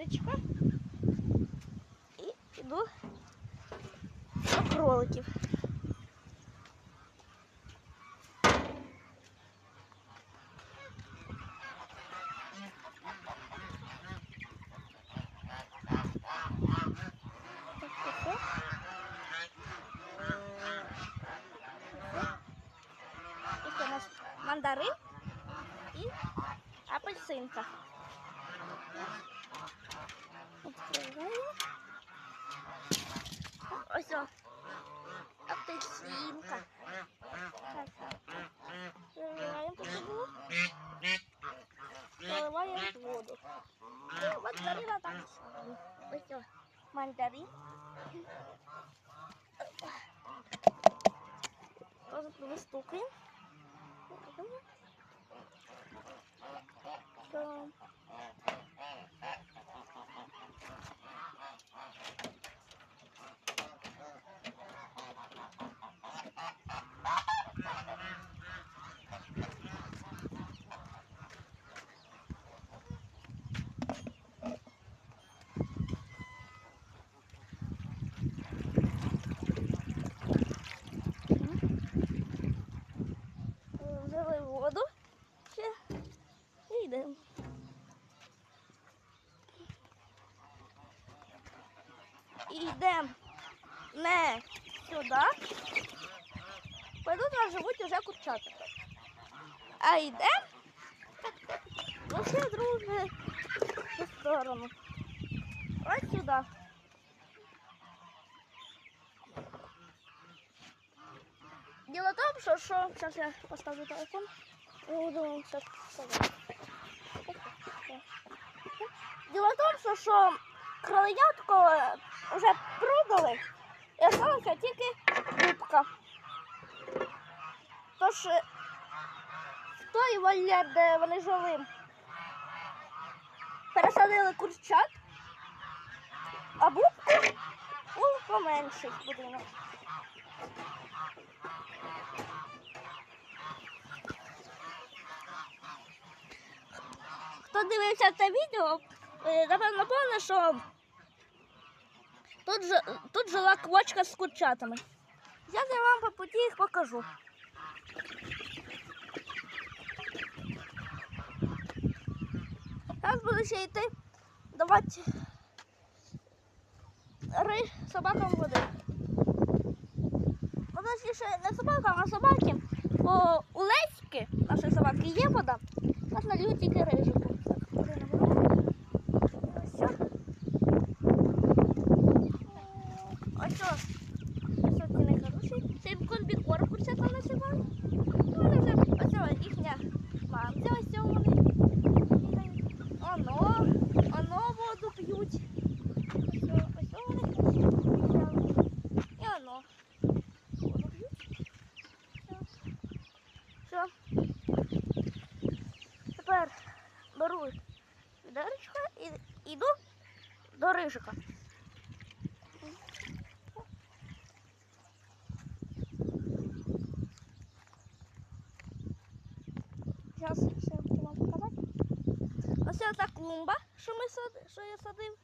відеречко. І йду до кроликів. Так, так, так. І це у нас мандарин і апельсинка. Відкриваємо. Ось о. Апельсинка. Так, так. Заливаємо посуду. Заливаємо воду. І мандарина так само. Ось о. Мандарин. Просто вистукаємо. Йдемо. І йдемо не сюди, бо нас живуть уже курчата. А йдемо лише друге сторону. Ось сюди. Діло в тому, що, що зараз я поставлю телефон. і буду все сказати. Діло в тому, що, кроленятко вже продали і залишилася тільки губка. Тож е, в той вольєр, де вони жили, пересадили курчат, а бубку у поменший будинок. Хто дивився це відео, е, напевно помне, що тут, тут жила квочка з курчатами. Я вам по путі їх покажу. Зараз буду ще йти давати ри собакам води. Точніше, не собакам, а собаки. Бо у Леськи, нашої собаки, є вода. Нас нальють тільки рижику. Ось. Ось. Ось о, ці найхороші. Це конбікор курчата вони вже, ось їхня мамця, ось вони. Оно, воду п'ють. І оно. Воду п'ють. Все. Тепер беру відеречко і йду до рижика. Зараз ще хочу вам показати. Ось ця клумба, що ми сад... що я садив.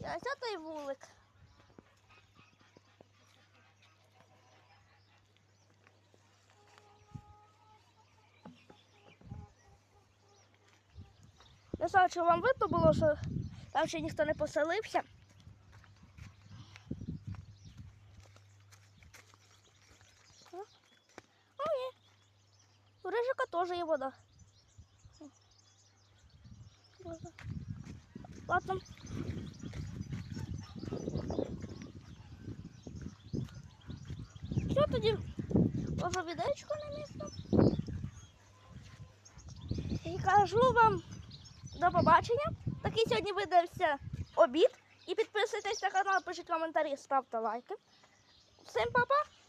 І ось той вулик. Не знаю, чи вам видно було, що там ще ніхто не поселився. О, є. У Рижика теж є вода. Ладно. Що тоді? Ложу відечко на місто. І кажу вам побачення. Такий сьогодні видався обід. І підписуйтесь на канал, пишіть коментарі, ставте лайки. Всім па-па!